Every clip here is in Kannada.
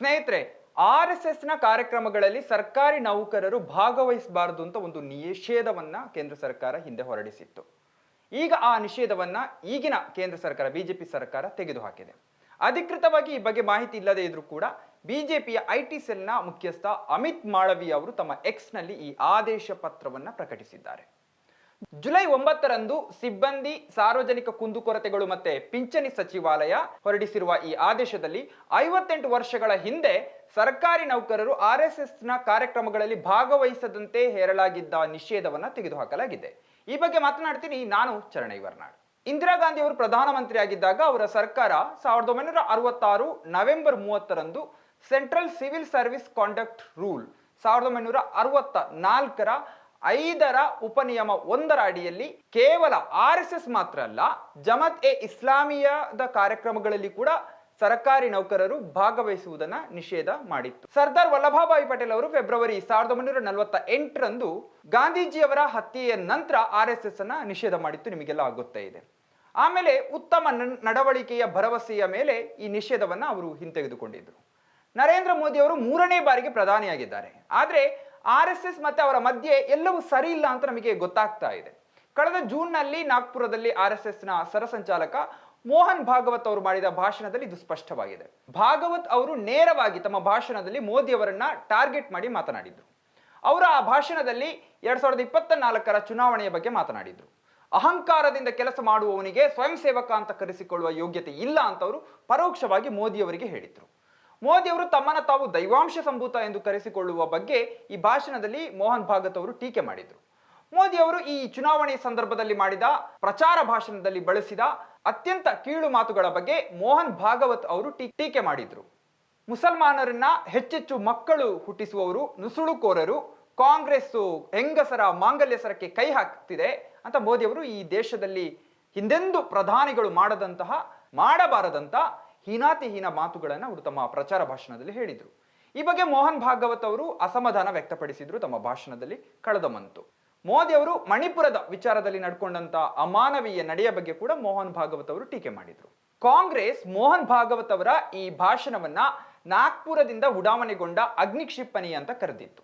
ಸ್ನೇಹಿತರೆ, ಆರ್ ಎಸ್ ಎಸ್ನ ಕಾರ್ಯಕ್ರಮಗಳಲ್ಲಿ ಸರ್ಕಾರಿ ನೌಕರರು ಭಾಗವಹಿಸಬಾರದು ಅಂತ ಒಂದು ನಿಷೇಧವನ್ನ ಕೇಂದ್ರ ಸರ್ಕಾರ ಹಿಂದೆ ಹೊರಡಿಸಿತ್ತು. ಈಗ ಆ ನಿಷೇಧವನ್ನ ಈಗಿನ ಕೇಂದ್ರ ಸರ್ಕಾರ ಬಿಜೆಪಿ ಸರ್ಕಾರ ತೆಗೆದುಹಾಕಿದೆ. ಅಧಿಕೃತವಾಗಿ ಈ ಬಗ್ಗೆ ಮಾಹಿತಿ ಇಲ್ಲದೆ ಇದ್ರೂ ಕೂಡ ಬಿಜೆಪಿಯ ಐ ಟಿ ಸೆಲ್ನ ಮುಖ್ಯಸ್ಥ ಅಮಿತ್ ಮಾಳವಿ ಅವರು ತಮ್ಮ ಎಕ್ಸ್ನಲ್ಲಿ ಈ ಆದೇಶ ಪತ್ರವನ್ನು ಪ್ರಕಟಿಸಿದ್ದಾರೆ. ಜುಲೈ ಒಂಬತ್ತರಂದು ಸಿಬ್ಬಂದಿ ಸಾರ್ವಜನಿಕ ಕುಂದುಕೊರತೆಗಳು ಮತ್ತೆ ಪಿಂಚಣಿ ಸಚಿವಾಲಯ ಹೊರಡಿಸಿರುವ ಈ ಆದೇಶದಲ್ಲಿ ಐವತ್ತೆಂಟು ವರ್ಷಗಳ ಹಿಂದೆ ಸರ್ಕಾರಿ ನೌಕರರು ಆರ್ ಎಸ್ ಎಸ್ನ ಕಾರ್ಯಕ್ರಮಗಳಲ್ಲಿ ಭಾಗವಹಿಸದಂತೆ ಹೇರಳಾಗಿದ್ದ ನಿಷೇಧವನ್ನ ತೆಗೆದುಹಾಕಲಾಗಿದೆ. ಈ ಬಗ್ಗೆ ಮಾತನಾಡ್ತೀನಿ ನಾನು ಚರಣೈ ವರ್ನಾಡ್ ಇಂದಿರಾ ಗಾಂಧಿ ಅವರು ಪ್ರಧಾನಮಂತ್ರಿ ಆಗಿದ್ದಾಗ ಅವರ ಸರ್ಕಾರ ಸಾವಿರದ ಒಂಬೈನೂರ ಅರವತ್ತಾರು ನವೆಂಬರ್ ಮೂವತ್ತರಂದು central civil service conduct rule ಸಾವಿರದ ಒಂಬೈನೂರ ಅರವತ್ತ ನಾಲ್ಕರ ಐದರ ಉಪನಿಯಮ ಒಂದರ ಅಡಿಯಲ್ಲಿ ಕೇವಲ ಆರ್ ಎಸ್ ಎಸ್ ಮಾತ್ರ ಅಲ್ಲ, ಜಮತ್ ಎ ಇಸ್ಲಾಮಿಯಾದ ಕಾರ್ಯಕ್ರಮಗಳಲ್ಲಿ ಕೂಡ ಸರ್ಕಾರಿ ನೌಕರರು ಭಾಗವಹಿಸುವುದನ್ನ ನಿಷೇಧ ಮಾಡಿತ್ತು. ಸರ್ದಾರ್ ವಲ್ಲಭಾಭಾಯಿ ಪಟೇಲ್ ಅವರು ಫೆಬ್ರವರಿ ಸಾವಿರದ ಒಂಬೈನೂರ ನಲವತ್ತ ಎಂಟರಂದು ಗಾಂಧೀಜಿಯವರ ಹತ್ಯೆಯ ನಂತರ ಆರ್ ಎಸ್ ಎಸ್ ಅನ್ನ ನಿಷೇಧ ಮಾಡಿತ್ತು, ನಿಮಗೆಲ್ಲ ಆಗುತ್ತಾ ಇದೆ. ಆಮೇಲೆ ಉತ್ತಮ ನಡವಳಿಕೆಯ ಭರವಸೆಯ ಮೇಲೆ ಈ ನಿಷೇಧವನ್ನ ಅವರು ಹಿಂತೆಗೆದುಕೊಂಡಿದ್ರು. ನರೇಂದ್ರ ಮೋದಿ ಅವರು ಮೂರನೇ ಬಾರಿಗೆ ಪ್ರಧಾನಿಯಾಗಿದ್ದಾರೆ. ಆದ್ರೆ ಆರ್ ಎಸ್ ಎಸ್ ಮತ್ತೆ ಅವರ ಮಧ್ಯೆ ಎಲ್ಲವೂ ಸರಿ ಇಲ್ಲ ಅಂತ ನಮಗೆ ಗೊತ್ತಾಗ್ತಾ ಇದೆ. ಕಳೆದ ಜೂನ್ನಲ್ಲಿ ನಾಗ್ಪುರದಲ್ಲಿ ಆರ್ ಎಸ್ ಎಸ್ನ ಸರಸಂಚಾಲಕ ಮೋಹನ್ ಭಾಗವತ್ ಅವರು ಮಾಡಿದ ಭಾಷಣದಲ್ಲಿ ಇದು ಸ್ಪಷ್ಟವಾಗಿದೆ. ಭಾಗವತ್ ಅವರು ನೇರವಾಗಿ ತಮ್ಮ ಭಾಷಣದಲ್ಲಿ ಮೋದಿ ಅವರನ್ನ ಟಾರ್ಗೆಟ್ ಮಾಡಿ ಮಾತನಾಡಿದ್ರು. ಅವರ ಆ ಭಾಷಣದಲ್ಲಿ ಎರಡ್ ಸಾವಿರದ ಇಪ್ಪತ್ತ ನಾಲ್ಕರ ಚುನಾವಣೆಯ ಬಗ್ಗೆ ಮಾತನಾಡಿದ್ರು. ಅಹಂಕಾರದಿಂದ ಕೆಲಸ ಮಾಡುವವನಿಗೆ ಸ್ವಯಂ ಸೇವಕ ಅಂತ ಕರೆಸಿಕೊಳ್ಳುವ ಯೋಗ್ಯತೆ ಇಲ್ಲ ಅಂತ ಅವರು ಪರೋಕ್ಷವಾಗಿ ಮೋದಿಯವರಿಗೆ ಹೇಳಿದ್ರು. ಮೋದಿಯವರು ತಮ್ಮನ್ನ ತಾವು ದೈವಾಂಶ ಸಂಭೂತ ಎಂದು ಕರೆಸಿಕೊಳ್ಳುವ ಬಗ್ಗೆ ಈ ಭಾಷಣದಲ್ಲಿ ಮೋಹನ್ ಭಾಗತ್ ಅವರು ಟೀಕೆ ಮಾಡಿದ್ರು. ಮೋದಿ ಅವರು ಈ ಚುನಾವಣೆ ಸಂದರ್ಭದಲ್ಲಿ ಮಾಡಿದ ಪ್ರಚಾರ ಭಾಷಣದಲ್ಲಿ ಬಳಸಿದ ಅತ್ಯಂತ ಕೀಳು ಮಾತುಗಳ ಬಗ್ಗೆ ಮೋಹನ್ ಭಾಗವತ್ ಅವರು ಟೀಕೆ ಮಾಡಿದ್ರು. ಮುಸಲ್ಮಾನರನ್ನ ಹೆಚ್ಚೆಚ್ಚು ಮಕ್ಕಳು ಹುಟ್ಟಿಸುವವರು, ನುಸುಳುಕೋರರು ಕಾಂಗ್ರೆಸ್ ಹೆಂಗಸರ ಮಾಂಗಲ್ಯ ಸರಕ್ಕೆ ಕೈ ಹಾಕ್ತಿದೆ ಅಂತ ಮೋದಿಯವರು ಈ ದೇಶದಲ್ಲಿ ಹಿಂದೆಂದು ಪ್ರಧಾನಿಗಳು ಮಾಡದಂತಹ, ಮಾಡಬಾರದಂತ ಹೀನಾತಿಹೀನ ಮಾತುಗಳನ್ನು ಅವರು ತಮ್ಮ ಪ್ರಚಾರ ಭಾಷಣದಲ್ಲಿ ಹೇಳಿದರು. ಈ ಬಗ್ಗೆ ಮೋಹನ್ ಭಾಗವತ್ ಅವರು ಅಸಮಾಧಾನ ವ್ಯಕ್ತಪಡಿಸಿದ್ರು ತಮ್ಮ ಭಾಷಣದಲ್ಲಿ ಕಳೆದ ಮಂತು. ಮೋದಿ ಅವರು ಮಣಿಪುರದ ವಿಚಾರದಲ್ಲಿ ನಡ್ಕೊಂಡಂತ ಅಮಾನವೀಯ ನಡೆಯ ಬಗ್ಗೆ ಕೂಡ ಮೋಹನ್ ಭಾಗವತ್ ಅವರು ಟೀಕೆ ಮಾಡಿದ್ರು. ಕಾಂಗ್ರೆಸ್ ಮೋಹನ್ ಭಾಗವತ್ ಅವರ ಈ ಭಾಷಣವನ್ನ ನಾಗ್ಪುರದಿಂದ ಉಡಾವಣೆಗೊಂಡ ಅಗ್ನಿಕ್ಷಿಪಣಿ ಅಂತ ಕರೆದಿತ್ತು.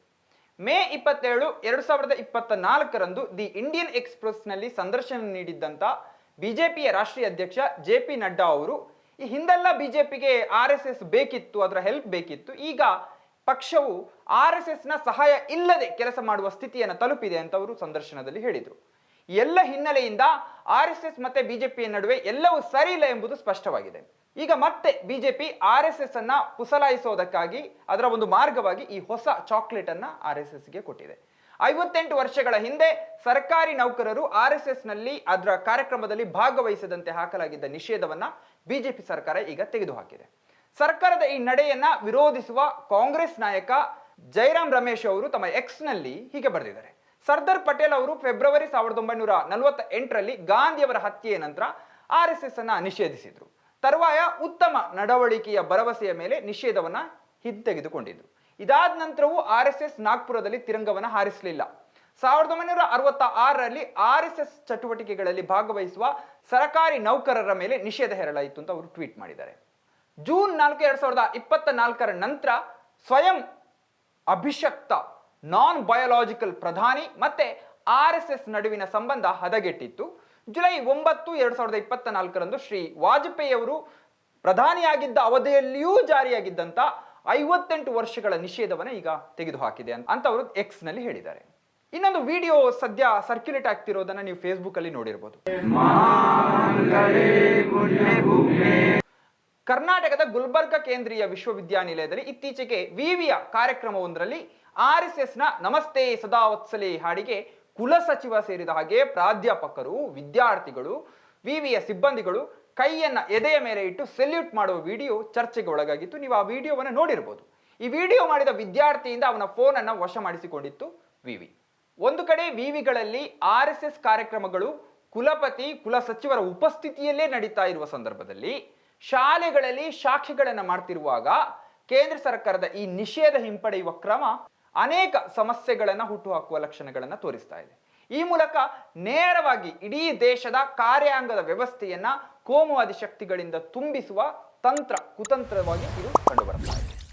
ಮೇ ಇಪ್ಪತ್ತೇಳು ಎರಡು ಸಾವಿರದ ಇಪ್ಪತ್ತ ನಾಲ್ಕರಂದು ದಿ ಇಂಡಿಯನ್ ಎಕ್ಸ್ಪ್ರೆಸ್ನಲ್ಲಿ ಸಂದರ್ಶನ ನೀಡಿದ್ದಂತ ಬಿಜೆಪಿಯ ರಾಷ್ಟ್ರೀಯ ಅಧ್ಯಕ್ಷ ಜೆ ಪಿ ನಡ್ಡಾ ಅವರು ಈ ಹಿಂದೆಲ್ಲ ಬಿಜೆಪಿಗೆ ಆರ್ ಎಸ್ ಎಸ್ ಬೇಕಿತ್ತು, ಅದರ ಹೆಲ್ಪ್ ಬೇಕಿತ್ತು. ಈಗ ಪಕ್ಷವು ಆರ್ ಎಸ್ ಎಸ್ನ ಸಹಾಯ ಇಲ್ಲದೆ ಕೆಲಸ ಮಾಡುವ ಸ್ಥಿತಿಯನ್ನು ತಲುಪಿದೆ ಅಂತ ಅವರು ಸಂದರ್ಶನದಲ್ಲಿ ಹೇಳಿದರು. ಎಲ್ಲ ಹಿನ್ನೆಲೆಯಿಂದ ಆರ್ ಎಸ್ ಎಸ್ ಮತ್ತೆ ಬಿಜೆಪಿಯ ನಡುವೆ ಎಲ್ಲವೂ ಸರಿ ಇಲ್ಲ ಎಂಬುದು ಸ್ಪಷ್ಟವಾಗಿದೆ. ಈಗ ಮತ್ತೆ ಬಿಜೆಪಿ ಆರ್ ಎಸ್ ಎಸ್ ಅನ್ನ ಪುಸಲಾಯಿಸೋದಕ್ಕಾಗಿ, ಅದರ ಒಂದು ಮಾರ್ಗವಾಗಿ ಈ ಹೊಸ ಚಾಕ್ಲೇಟ್ ಅನ್ನ ಆರ್ ಎಸ್ ಎಸ್ಗೆ ಕೊಟ್ಟಿದೆ. ಐವತ್ತೆಂಟು ವರ್ಷಗಳ ಹಿಂದೆ ಸರ್ಕಾರಿ ನೌಕರರು ಆರ್ ಎಸ್ ಎಸ್ನಲ್ಲಿ ಅದರ ಕಾರ್ಯಕ್ರಮದಲ್ಲಿ ಭಾಗವಹಿಸದಂತೆ ಹಾಕಲಾಗಿದ್ದ ನಿಷೇಧವನ್ನ ಬಿಜೆಪಿ ಸರ್ಕಾರ ಈಗ ತೆಗೆದುಹಾಕಿದೆ. ಸರ್ಕಾರದ ಈ ನಡೆಯನ್ನ ವಿರೋಧಿಸುವ ಕಾಂಗ್ರೆಸ್ ನಾಯಕ ಜೈರಾಮ್ ರಮೇಶ್ ಅವರು ತಮ್ಮ ಎಕ್ಸ್ನಲ್ಲಿ ಹೀಗೆ ಬರೆದಿದ್ದಾರೆ. ಸರ್ದಾರ್ ಪಟೇಲ್ ಅವರು ಫೆಬ್ರವರಿ ಸಾವಿರದ ಒಂಬೈನೂರ ನಲವತ್ತ ಎಂಟರಲ್ಲಿ ಗಾಂಧಿಯವರ ಹತ್ಯೆಯ ನಂತರ ಆರ್ ಎಸ್ ಎಸ್ ಅನ್ನ ನಿಷೇಧಿಸಿದ್ರು. ತರುವಾಯ ಉತ್ತಮ ನಡವಳಿಕೆಯ ಭರವಸೆಯ ಮೇಲೆ ನಿಷೇಧವನ್ನ ಹಿಂತೆಗೆದುಕೊಂಡಿದ್ರು ಇದಾದ ನಂತರವೂ ಆರ್ ಎಸ್ ಎಸ್ ನಾಗ್ಪುರದಲ್ಲಿ ತಿರಂಗವನ್ನು ಹಾರಿಸಲಿಲ್ಲ. ಸಾವಿರದ ಒಂಬೈನೂರ ಅರವತ್ತ ಆರರಲ್ಲಿ ಆರ್ ಎಸ್ ಎಸ್ ಚಟುವಟಿಕೆಗಳಲ್ಲಿ ಭಾಗವಹಿಸುವ ಸರಕಾರಿ ನೌಕರರ ಮೇಲೆ ನಿಷೇಧ ಹೇರಲಾಯಿತು ಅಂತ ಅವರು ಟ್ವೀಟ್ ಮಾಡಿದ್ದಾರೆ. ಜೂನ್ ನಾಲ್ಕು, ಎರಡ್ ಸಾವಿರದ ಇಪ್ಪತ್ತ ನಾಲ್ಕರ ನಂತರ ಸ್ವಯಂ ಅಭಿಷಕ್ತ ನಾನ್ ಬಯೋಲಾಜಿಕಲ್ ಪ್ರಧಾನಿ ಮತ್ತೆ ಆರ್ ಎಸ್ ಎಸ್ ನಡುವಿನ ಸಂಬಂಧ ಹದಗೆಟ್ಟಿತ್ತು. ಜುಲೈ ಒಂಬತ್ತು, ಎರಡ್ ಸಾವಿರದ ಇಪ್ಪತ್ತ ನಾಲ್ಕರಂದು ಶ್ರೀ ವಾಜಪೇಯಿ ಅವರು ಪ್ರಧಾನಿಯಾಗಿದ್ದ ಅವಧಿಯಲ್ಲಿಯೂ ಜಾರಿಯಾಗಿದ್ದಂತ ಐವತ್ತೆಂಟು ವರ್ಷಗಳ ನಿಷೇಧವನ್ನು ಈಗ ತೆಗೆದುಹಾಕಿದೆ ಅಂತ ಅವರು ಎಕ್ಸ್ನಲ್ಲಿ ಹೇಳಿದ್ದಾರೆ. ಇನ್ನೊಂದು ವಿಡಿಯೋ ಸದ್ಯ ಸರ್ಕ್ಯುಲೇಟ್ ಆಗ್ತಿರೋದನ್ನ ನೀವು ಫೇಸ್ಬುಕ್ ಅಲ್ಲಿ ನೋಡಿರ್ಬೋದು. ಕರ್ನಾಟಕದ ಗುಲ್ಬರ್ಗ ಕೇಂದ್ರೀಯ ವಿಶ್ವವಿದ್ಯಾನಿಲಯದಲ್ಲಿ ಇತ್ತೀಚೆಗೆ ವಿವಿಯ ಕಾರ್ಯಕ್ರಮವೊಂದರಲ್ಲಿ ಆರ್ ಎಸ್ ಎಸ್ನ ನಮಸ್ತೆ ಸದಾ ವತ್ಸಲಿ ಹಾಡಿಗೆ ಕುಲಸಚಿವ ಸೇರಿದ ಹಾಗೆ ಪ್ರಾಧ್ಯಾಪಕರು, ವಿದ್ಯಾರ್ಥಿಗಳು, ವಿವಿಯ ಸಿಬ್ಬಂದಿಗಳು ಕೈಯನ್ನ ಎದೆಯ ಮೇಲೆ ಇಟ್ಟು ಸೆಲ್ಯೂಟ್ ಮಾಡುವ ವಿಡಿಯೋ ಚರ್ಚೆಗೆ ಒಳಗಾಗಿತ್ತು. ನೀವು ಆ ವಿಡಿಯೋವನ್ನು ನೋಡಿರ್ಬೋದು. ಈ ವಿಡಿಯೋ ಮಾಡಿದ ವಿದ್ಯಾರ್ಥಿಯಿಂದ ಅವನ ಫೋನನ್ನು ವಶ ಮಾಡಿಸಿಕೊಂಡಿತ್ತು ವಿವಿ. ಒಂದು ಕಡೆ ವಿವಿಗಳಲ್ಲಿ ಆರ್ ಎಸ್ ಎಸ್ ಕಾರ್ಯಕ್ರಮಗಳು ಕುಲಪತಿ, ಕುಲ ಸಚಿವರ ಉಪಸ್ಥಿತಿಯಲ್ಲೇ ನಡೀತಾ ಇರುವ ಸಂದರ್ಭದಲ್ಲಿ ಶಾಲೆಗಳಲ್ಲಿ ಶಾಖೆಗಳನ್ನು ಮಾಡ್ತಿರುವಾಗ ಕೇಂದ್ರ ಸರ್ಕಾರದ ಈ ನಿಷೇಧ ಹಿಂಪಡೆಯುವ ಕ್ರಮ ಅನೇಕ ಸಮಸ್ಯೆಗಳನ್ನು ಹುಟ್ಟುಹಾಕುವ ಲಕ್ಷಣಗಳನ್ನು ತೋರಿಸ್ತಾ ಇದೆ. ಈ ಮೂಲಕ ನೇರವಾಗಿ ಇಡೀ ದೇಶದ ಕಾರ್ಯಾಂಗದ ವ್ಯವಸ್ಥೆಯನ್ನ ಕೋಮುವಾದಿ ಶಕ್ತಿಗಳಿಂದ ತುಂಬಿಸುವ ತಂತ್ರ, ಕುತಂತ್ರವಾಗಿ ಇದು ಕಂಡುಬರುತ್ತಾ ಇದೆ.